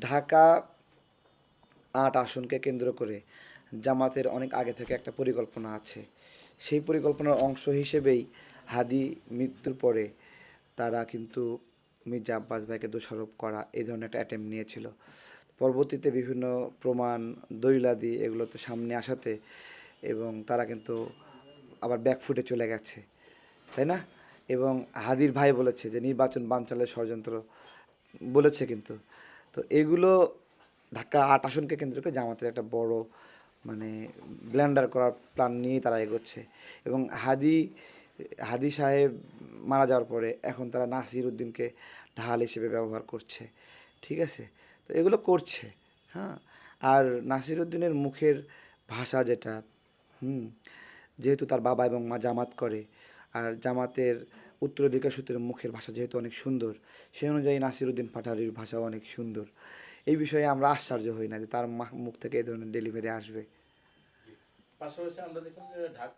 ঢাকা আট আসনকে কেন্দ্র করে জামাতের অনেক আগে থেকে একটা পরিকল্পনা আছে। সেই পরিকল্পনার অংশ হিসেবেই হাদি মৃত্যুর পরে তারা কিন্তু মির্জা আব্বাস ভাইকে দোষারোপ করা এই ধরনের একটা অ্যাটেম্প নিয়েছিল। পরবর্তীতে বিভিন্ন প্রমাণ, দলিলাদি এগুলো তো সামনে আসাতে এবং তারা কিন্তু আবার ব্যাকফুটে চলে গেছে, তাই না? এবং হাদির ভাই বলেছে যে, নির্বাচন বানচালের ষড়যন্ত্র বলেছে কিন্তু। তো এগুলো ঢাকা আট আসনকে কেন্দ্র করে জামাতের একটা বড় মানে ব্ল্যান্ডার করার প্ল্যান নিয়েই তারা এগোচ্ছে। এবং হাদি হাদি সাহেব মারা যাওয়ার পরে এখন তারা নাসির উদ্দিনকে ঢাল হিসেবে ব্যবহার করছে। ঠিক আছে? তো এগুলো করছে হ্যাঁ? আর নাসির উদ্দিনের মুখের ভাষা যেটা, হুম, যেহেতু তার বাবা এবং মা জামাত করে, আর জামাতের উত্তরাধিকার সূত্রের মুখের ভাষা যেহেতু অনেক সুন্দর সে অনুযায়ী নাসিরুদ্দিন পাঠারির ভাষাও অনেক সুন্দর। এই বিষয়ে আমরা আশ্চর্য হই না যে তার মুখ থেকে এই ধরনের ডেলিভারি আসবে। পাশাপাশি আমরা দেখলাম যে ঢাকা